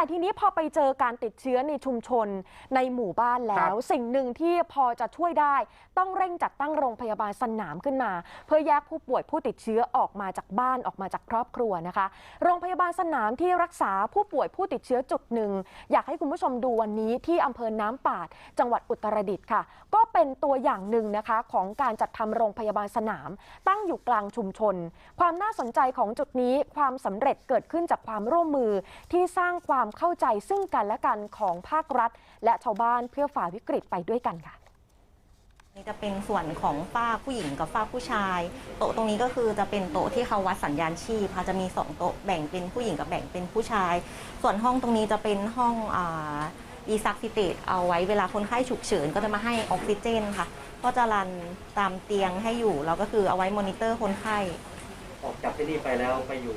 แต่ทีนี้พอไปเจอการติดเชื้อในชุมชนในหมู่บ้านแล้ครัวบสิ่งหนึ่งที่พอจะช่วยได้ ต้องเร่งจัดตั้งโรงพยาบาลสนามขึ้นมา เพื่อแยกผู้ป่วยผู้ติดเชื้อออกมาจากบ้านออกมาจากครอบครัวนะคะ โรงพยาบาลสนามที่รักษาผู้ป่วยผู้ติดเชื้อจุดหนึ่งอยากให้คุณผู้ชมดูวันนี้ที่อำเภอน้ำปาด จังหวัดอุตรดิตถ์ค่ะ ก็เป็นตัวอย่างหนึ่งนะคะของการจัดทำโรงพยาบาลสนาม ตั้งอยู่กลางชุมชน ความน่าสนใจของจุดนี้ความสำเร็จเกิดขึ้นจากความร่วมมือที่สร้างความเข้าใจซึ่งกันและกันของภาครัฐ และชาวบ้านเพื่อฝ่าวิกฤตไปด้วยกันค่ะนี่จะเป็นส่วนของฝ้ากผู้หญิงกับฝ้ากผู้ชาย โต๊ะตรงนี้ก็คือจะเป็นโต๊ะที่เขาวัดสัญญาณชีพค่ะจะมีสองโต๊ะแบ่งเป็นผู้หญิงกับแบ่งเป็นผู้ชาย ส่วนห้องตรงนี้จะเป็นห้องอีซักซิเตตเอาไว้เวลาคนไข้ฉุกเฉินก็จะมาให้ออกซิเจนค่ะ ก็จะรันตามเตียงให้อยู่แล้วก็คือเอาไว้มอนิเตอร์คนไข้ออกจากที่นี่ไปแล้วไปอยู่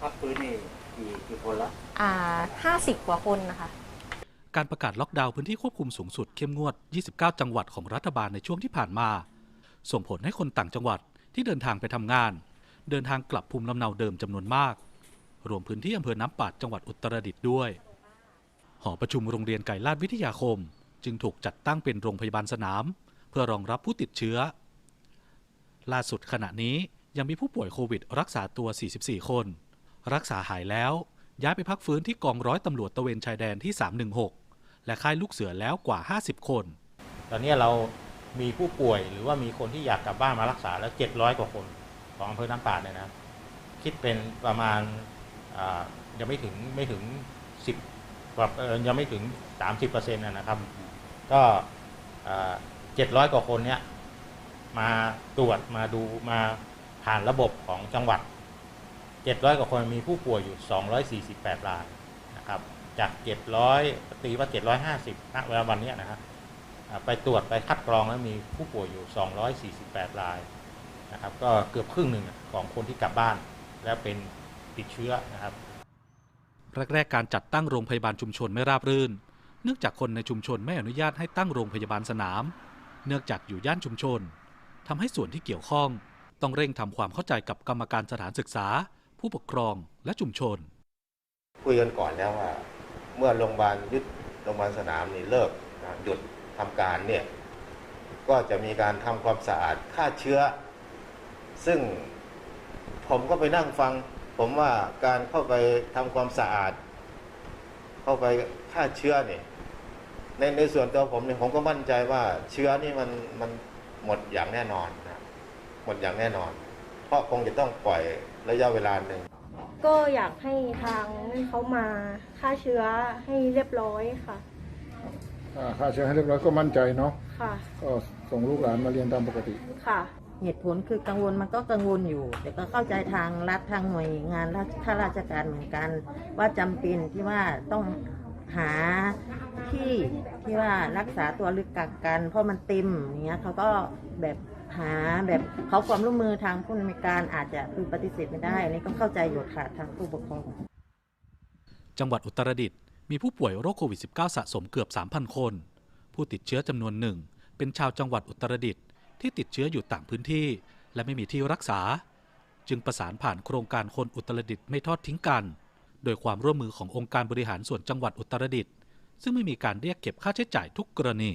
พักฟื้นนี่ กี่กี่คนละอ่าห้าสิบกว่าคนนะคะ การประกาศล็อกดาวน์พื้นที่ควบคุมสูงสุดเข้มงวด 29 จังหวัดของรัฐบาลในช่วงที่ผ่านมา ส่งผลให้คนต่างจังหวัดที่เดินทางไปทำงาน เดินทางกลับภูมิลำเนาเดิมจำนวนมาก รวมพื้นที่อำเภอน้ำปาดจังหวัดอุตรดิตถ์ด้วย หอประชุมโรงเรียนไก่ลาดวิทยาคม จึงถูกจัดตั้งเป็นโรงพยาบาลสนาม เพื่อรองรับผู้ติดเชื้อ ล่าสุดขณะนี้ยังมีผู้ป่วยโควิดรักษาตัว 44 คน รักษาหายแล้ว ย้ายไปพักฟื้นที่กองร้อยตำรวจตระเวนชายแดนที่ 316 และค่ายลูกเสือแล้วกว่า 50 คน ตอนนี้เรามีผู้ป่วยหรือว่ามีคนที่อยากกลับบ้านมารักษาแล้ว 700 กว่าคนของอำเภอน้ำปาเนี่ยนะคิดเป็นประมาณยังไม่ถึงไม่ถึง 10แบบเอ่อยังไม่ถึง 30เปอร์เซ็นต์นะครับ ก็เจ็ดร้อยกว่าคนเนี้ยมาตรวจมาดูมาผ่านระบบของจังหวัด 700 กว่าคนมีผู้ป่วยอยู่ 248 รายนะครับ จาก 700ตีว่า 750ณเวลาวันนี้นะฮะอ่าไปตรวจไปคัดกรองแล้วมีผู้ป่วยอยู่ 248 รายนะครับ ก็เกือบครึ่งหนึ่งของคนที่กลับบ้าน แล้วเป็นติดเชื้อนะครับแรกๆการจัดตั้งโรงพยาบาลชุมชนไม่ราบรื่น เนื่องจากคนในชุมชนไม่อนุญาตให้ตั้งโรงพยาบาลสนาม เนื่องจากอยู่ย่านชุมชนทำให้ส่วนที่เกี่ยวข้อง ต้องเร่งทำความเข้าใจกับกรรมการสถานศึกษา ผู้ปกครองและชุมชน คุยกันก่อนแล้วว่า เมื่อโรงพยาบาลยึดโรงพยาบาลสนามนี่เลิกหยุดทำการเนี่ยก็จะมีการทำความสะอาดฆ่าเชื้อ ซึ่งผมก็ไปนั่งฟัง ผมว่าการเข้าไปทำความสะอาด เข้าไปฆ่าเชื้อเนี่ยในในส่วนตัวผมเนี่ยผมก็มั่นใจว่าเชื้อนี่มันมันหมดอย่างแน่นอนนะหมดอย่างแน่นอน เพราะคงจะต้องปล่อยระยะเวลาหนึ่ง ก็อยากให้ทางเขามาฆ่าเชื้อให้เรียบร้อยค่ะ อ่าค่าเชื้อให้เรียบร้อยก็มั่นใจเนาะค่ะ ก็ส่งลูกหลานมาเรียนตามปกติ ค่ะ เหตุผลคือกังวลมันก็กังวลอยู่ แต่ก็เข้าใจทางรัฐทางหน่วยงานราชข้าราชการเหมือนกัน ว่าจำเป็นที่ว่าต้องหาที่ที่ว่ารักษาตัวหรือกักกัน เพราะมันเต็มอย่างเงี้ยเขาก็แบบ หาแบบขอความร่วมมือทางผู้อำการอาจจะคือปฏิเสธไม่ได้อันนี้ก็เข้าใจอยู่ค่ะทางผู้ปกครอง จังหวัดอุตรดิตถ์มีผู้ป่วยโรคโควิด -19 สะสมเกือบ 3,000 คน ผู้ติดเชื้อจำนวนหนึ่ง เป็นชาวจังหวัดอุตรดิตถ์ที่ติดเชื้ออยู่ต่างพื้นที่ และไม่มีที่รักษา จึงประสานผ่านโครงการคนอุตรดิตถ์ไม่ทอดทิ้งกัน โดยความร่วมมือขององค์การบริหารส่วนจังหวัดอุตรดิตถ์ซึ่งไม่มีการเรียกเก็บค่าใช้จ่ายทุกกรณี